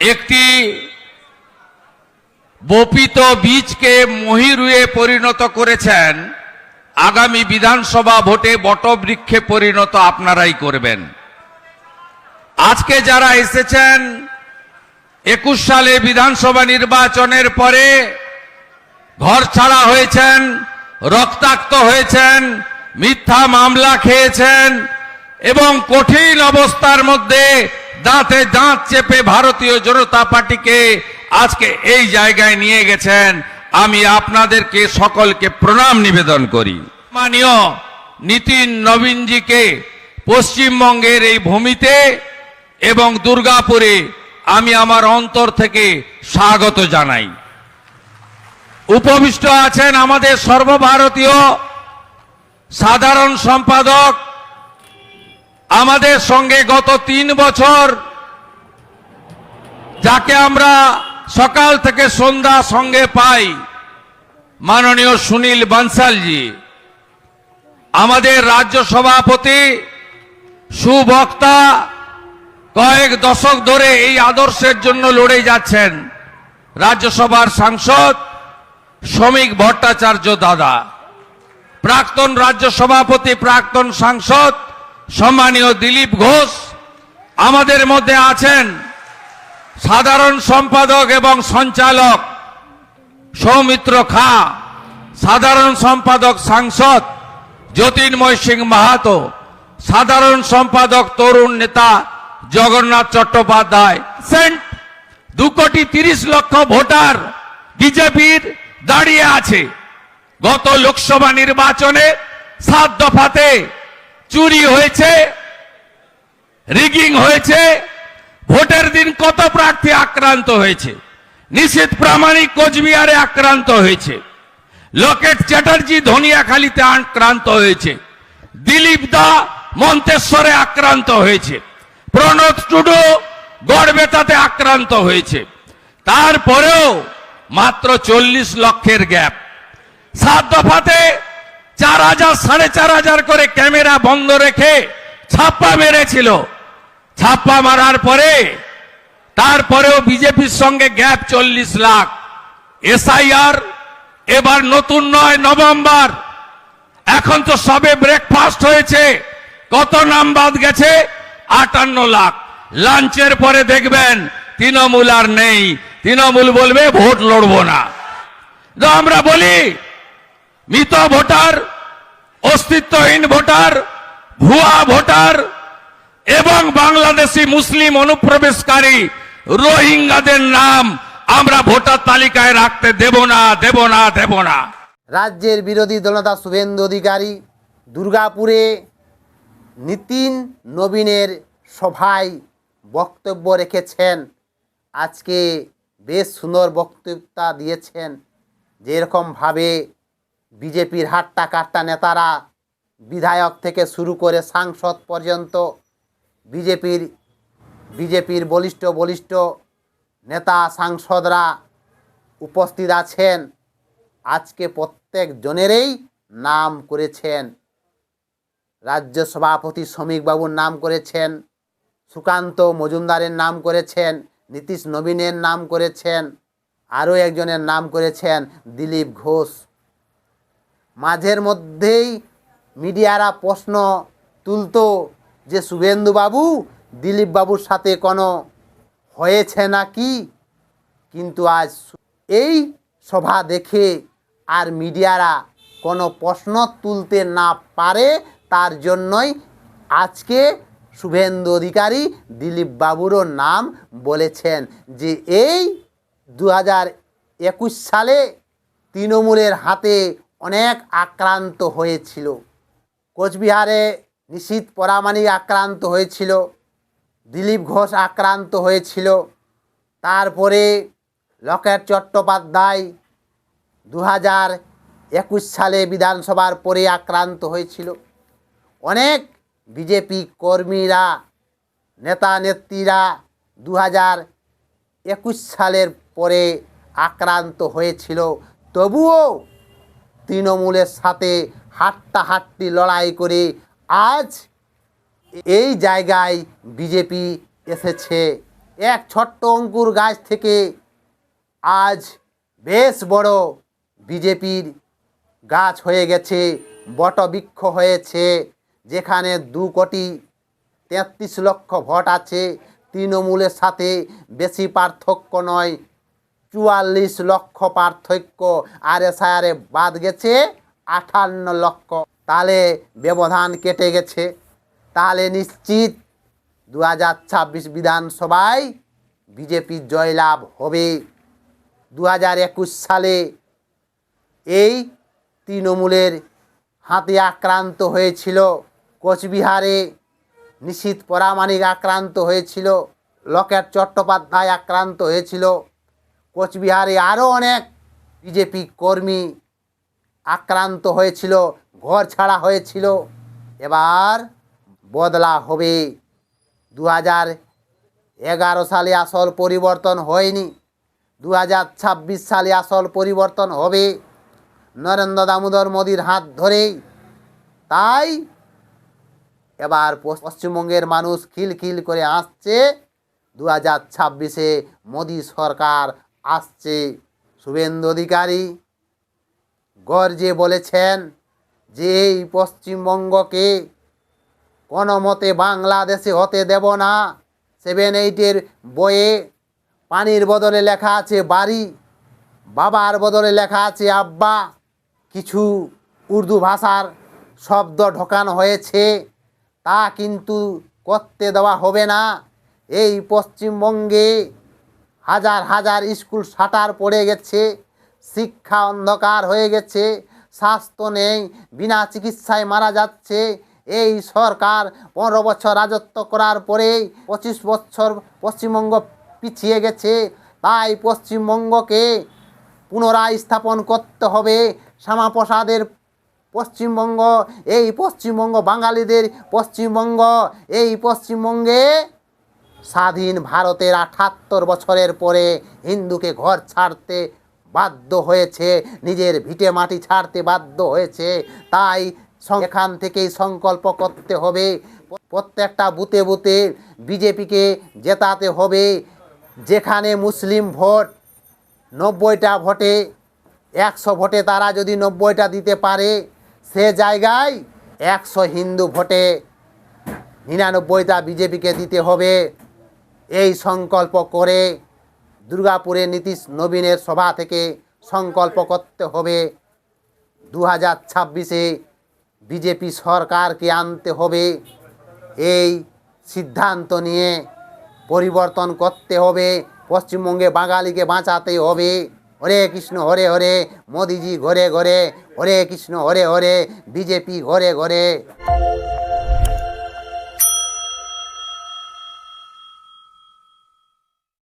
একটি বপিত বীজকে মহিরুয়ে পরিণত করেছেন। আগামী বিধানসভা ভোটে বটবৃক্ষে পরিণত আপনারাই করবেন। আজকে যারা এসেছেন, একুশ সালে বিধানসভা নির্বাচনের পরে ঘর ছাড়া হয়েছেন, রক্তাক্ত হয়েছেন, মিথ্যা মামলা খেয়েছেন এবং কঠিন অবস্থার মধ্যে দাঁতে দাঁত চেপে ভারতীয় জনতা পার্টিকে আজকে এই জায়গায় নিয়ে গেছেন। আমি আপনাদেরকে সকলকে প্রণাম নিবেদন করি। মানীয় নীতিন নবীনজিকে পশ্চিমবঙ্গের এই ভূমিতে এবং দুর্গাপুরে আমি আমার অন্তর থেকে স্বাগত জানাই। উপবিষ্ট আছেন আমাদের সর্বভারতীয় সাধারণ সম্পাদক আমাদের সঙ্গে গত তিন বছর যাকে আমরা সকাল থেকে সন্ধ্যা সঙ্গে পাই, মাননীয় সুনীল বানসালজি। আমাদের রাজ্য সভাপতি, সুবক্তা, কয়েক দশক ধরে এই আদর্শের জন্য লড়ে যাচ্ছেন রাজ্যসভার সাংসদ শ্রমিক ভট্টাচার্য দাদা। প্রাক্তন রাজ্য সভাপতি, প্রাক্তন সাংসদ সম্মানীয় দিলীপ ঘোষ, আমাদের মধ্যে আছেন সাধারণ সম্পাদক এবং সঞ্চালক সৌমিত্র খা, সাধারণ সম্পাদক সাংসদ জ্যোতির্ময় সিং মাহাতো, সাধারণ সম্পাদক তরুণ নেতা জগন্নাথ চট্টোপাধ্যায়। সেন্ট, দু কোটি তিরিশ লক্ষ ভোটার বিজেপির দাঁড়িয়ে আছে। গত লোকসভা নির্বাচনে সাত দফাতে চুরি হয়েছে রিগিং হয়েছে, ভোটের দিন কত প্রার্থী আক্রান্ত হয়েছে নিশীত প্রামাণিক কোচবিহারে আক্রান্ত হয়েছে, লকেট চ্যাটার্জি ধনিয়াখালীতে আক্রান্ত হয়েছে, দিলীপ দা মন্তেশ্বরে আক্রান্ত হয়েছে, প্রণব টুডু গড়বেতাতে আক্রান্ত হয়েছে, তারপরেও মাত্র চল্লিশ লক্ষের গ্যাপ। সাত দফাতে চার হাজার, সাড়ে চার হাজার করে ক্যামেরা বন্ধ রেখে ছাপ্পা মেরেছিল। ছাপ্পা মারার পরে, তারপরেও বিজেপির সঙ্গে গ্যাপ চল্লিশ লাখ। এসআইআর, এবার নতুন নয়, নভেম্বর। এখন তো সবে ব্রেকফাস্ট হয়েছে। কত নাম বাদ গেছে? আটান্ন লাখ। লাঞ্চের পরে দেখবেন, তৃণমূল আর নেই। তৃণমূল বলবে, ভোট লড়বো না। আমরা বলি মৃত ভোটার, অস্তিত্বহীন ভোটার, ভুয়া ভোটার এবং বাংলাদেশি মুসলিম অনুপ্রবেশকারী রোহিঙ্গাদের নাম আমরা ভোটার তালিকায় রাখতে দেব না দেব না দেব না। রাজ্যের বিরোধী দলনেতা শুভেন্দু অধিকারী দুর্গাপুরে নীতিন নবীনের সভায় বক্তব্য রেখেছেন। আজকে বেশ সুন্দর বক্তব্যতা দিয়েছেন। যেরকমভাবে বিজেপির হাট্টা কাট্টা নেতারা বিধায়ক থেকে শুরু করে সাংসদ পর্যন্ত বিজেপির বিজেপির বলিষ্ঠ বলিষ্ঠ নেতা, সাংসদরা উপস্থিত আছেন। আজকে প্রত্যেক জনেরই নাম করেছেন। রাজ্য সভাপতি শ্রমিকবাবুর নাম করেছেন, সুকান্ত মজুমদারের নাম করেছেন, নীতিশ নবীনের নাম করেছেন, আরও একজনের নাম করেছেন, দিলীপ ঘোষ। মাঝের মধ্যেই মিডিয়ারা প্রশ্ন তুলতো যে শুভেন্দুবাবু দিলীপবাবুর সাথে কোনো হয়েছে নাকি? কিন্তু আজ এই সভা দেখে আর মিডিয়ারা কোনো প্রশ্ন তুলতে না পারে, তার জন্যই আজকে শুভেন্দু অধিকারী দিলীপ বাবুরও নাম বলেছেন যে এই দু হাজার একুশ সালে তৃণমূলের হাতে অনেক আক্রান্ত হয়েছিল। কোচবিহারে নিশীত পরামানিক আক্রান্ত হয়েছিল, দিলীপ ঘোষ আক্রান্ত হয়েছিল, তারপরে লকেট চট্টোপাধ্যায় দু হাজার একুশ সালে বিধানসভার পরে আক্রান্ত হয়েছিল। অনেক বিজেপি কর্মীরা, নেতা নেত্রীরা দু হাজার একুশ সালের পরে আক্রান্ত হয়েছিল। তবুও তৃণমূলের সাথে হাট্টা হাট্টি লড়াই করে আজ এই জায়গায় বিজেপি এসেছে। এক ছোট্ট অঙ্কুর গাছ থেকে আজ বেশ বড় বিজেপির গাছ হয়ে গেছে, বটবৃক্ষ হয়েছে, যেখানে দু কোটি তেত্রিশ লক্ষ ভোট আছে। তৃণমূলের সাথে বেশি পার্থক্য নয় চুয়াল্লিশ লক্ষ পার্থক্য আর এসআরে বাদ গেছে আটান্ন লক্ষ। তাহলে ব্যবধান কেটে গেছে। তাহলে নিশ্চিত দু হাজার ছাব্বিশ বিধানসভায় বিজেপির জয়লাভ হবে। দু হাজার একুশ সালে এই তৃণমূলের হাতে আক্রান্ত হয়েছিল। কোচবিহারে নিশীত পরামানিক আক্রান্ত হয়েছিল। লকেট চট্টোপাধ্যায় আক্রান্ত হয়েছিল। কোচবিহারে আরও অনেক বিজেপি কর্মী আক্রান্ত হয়েছিল, ঘর ছাড়া হয়েছিল। এবার বদলা হবে। দু হাজার এগারো সালে আসল পরিবর্তন হয়নি। দু হাজার ছাব্বিশ সালে আসল পরিবর্তন হবে। নরেন্দ্র দামোদর মোদির হাত ধরেই। তাই এবার পশ্চিমবঙ্গের মানুষ খিলখিল করে আসছে। দু হাজার ছাব্বিশে মোদী সরকার আসছে শুভেন্দু অধিকারী। গর্জে বলেছেন যে এই পশ্চিমবঙ্গকে কোনো মতে বাংলাদেশে হতে দেব না। সেভেন এইটের বইয়ে পানির বদলে লেখা আছে বাড়ি, বাবার বদলে লেখা আছে আব্বা। কিছু উর্দু ভাষার শব্দ ঢোকানো হয়েছে, তা কিন্তু করতে দেওয়া হবে না। এই পশ্চিমবঙ্গে হাজার হাজার স্কুল শাটার পড়ে গেছে, শিক্ষা অন্ধকার হয়ে গেছে, স্বাস্থ্য নেই, বিনা চিকিৎসায় মারা যাচ্ছে। এই সরকার পনেরো বছর রাজত্ব করার পরেই পঁচিশ বছর পশ্চিমবঙ্গ পিছিয়ে গেছে। তাই পশ্চিমবঙ্গকে পুনরায় স্থাপন করতে হবে। শ্যামাপ্রসাদের পশ্চিমবঙ্গ, এই পশ্চিমবঙ্গ, বাঙালিদের পশ্চিমবঙ্গ, এই পশ্চিমবঙ্গে স্বাধীন ভারতের আঠাত্তর বছরের পরে হিন্দুকে ঘর ছাড়তে বাধ্য হয়েছে, নিজের ভিটে মাটি ছাড়তে বাধ্য হয়েছে। তাই এখান থেকেই সংকল্প করতে হবে। প্রত্যেকটা বুথে বুতে বিজেপিকে জেতাতে হবে। যেখানে মুসলিম ভোট নব্বইটা ভোটে, একশো ভোটে তারা যদি নব্বইটা দিতে পারে, সে জায়গায় একশো হিন্দু ভোটে নিরানব্বইটা বিজেপিকে দিতে হবে। এই সংকল্প করে দুর্গাপুরে নীতিশ নবীনের সভা থেকে সংকল্প করতে হবে। দু হাজার ছাব্বিশে বিজেপি সরকারকে আনতে হবে। এই সিদ্ধান্ত নিয়ে পরিবর্তন করতে হবে। পশ্চিমবঙ্গে বাঙালিকে বাঁচাতে হবে। হরে কৃষ্ণ, হরে হরে, মোদিজি ঘরে ঘরে, হরে কৃষ্ণ, হরে হরে, বিজেপি ঘরে ঘরে।